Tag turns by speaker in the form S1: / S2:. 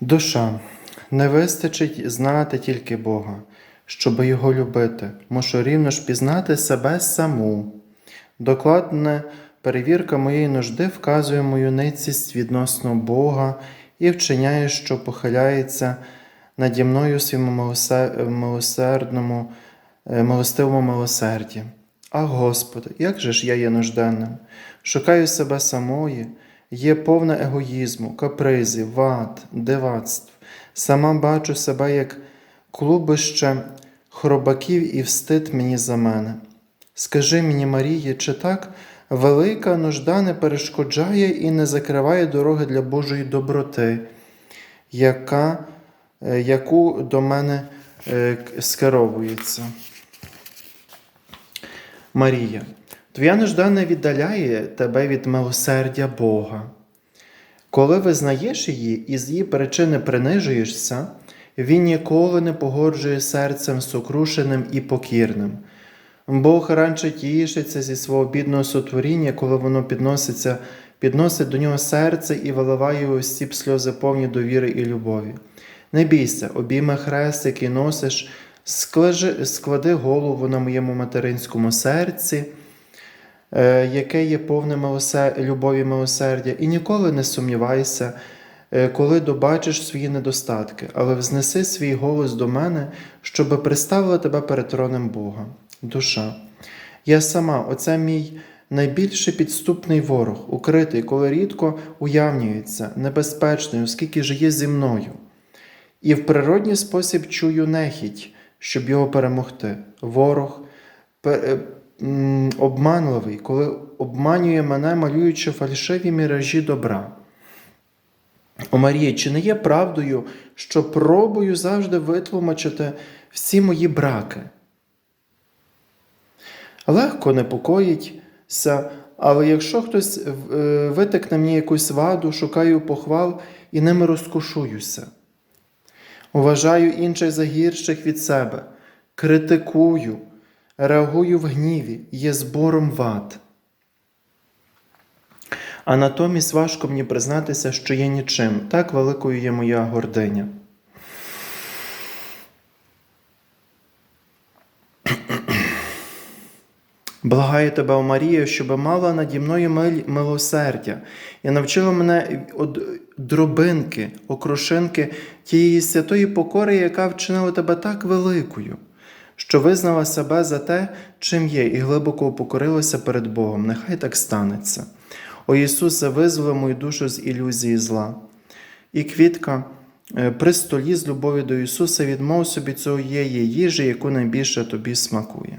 S1: Душа, не вистачить знати тільки Бога, щоб Його любити, мушу рівно ж пізнати себе саму. Докладна перевірка моєї нужди вказує мою ницість відносно Бога і вчиняє, що похиляється наді мною своєму милосердному, е, милостивому милосерді. А Господи, як же ж я є нужденним? Шукаю себе самої, є повна егоїзму, капризів, вад, дивацтв. Сама бачу себе як клубище хробаків і встид мені за мене. Скажи мені, Марії, чи так велика нужда не перешкоджає і не закриває дороги для Божої доброти, яка, е, яку до мене е, скеровується? Марія, твоя нужда не віддаляє тебе від милосердя Бога. Коли визнаєш її і з її причини принижуєшся, він ніколи не погоджує серцем сокрушеним і покірним. Бог раніше тішиться зі свого бідного сотворіння, коли воно підноситься, підносить до нього серце і виливає у стіп сльози повні довіри і любові. Не бійся, обійми хрест, який носиш, склади, голову на моєму материнському серці, яке є повне любові милосердя, і ніколи не сумнівайся, е, коли добачиш свої недостатки, але взнеси свій голос до мене, щоб приставила тебе перед троном Бога. Душа. Я сама, оце мій найбільший підступний ворог, укритий, коли рідко уявнюється, небезпечний, оскільки жиє зі мною. І в природній спосіб чую нехіть, щоб його перемогти. Ворог е, обманливий, коли обманює мене, малюючи фальшиві міражі добра. О Марія, чи не є правдою, що пробую завжди витлумачити всі мої браки? Легко непокоїться, але якщо хтось е, витикне мені якусь ваду, шукаю похвал і ними розкошуюся. Вважаю інших за гірших від себе, критикую, реагую в гніві, є збором вад. А натомість важко мені признатися, що є нічим, так великою є моя гординя. Благаю тебе, о Марія, щоб мала наді мною милосердя і навчила мене од дробинки, окрушинки тієї святої покори, яка вчинила тебе так великою, що визнала себе за те, чим є, і глибоко упокорилася перед Богом. Нехай так станеться. О Ісусе, визволи мою душу з ілюзії зла. І квітка е, при столі з любові до Ісуса відмов собі цієї їжі, яку найбільше тобі смакує.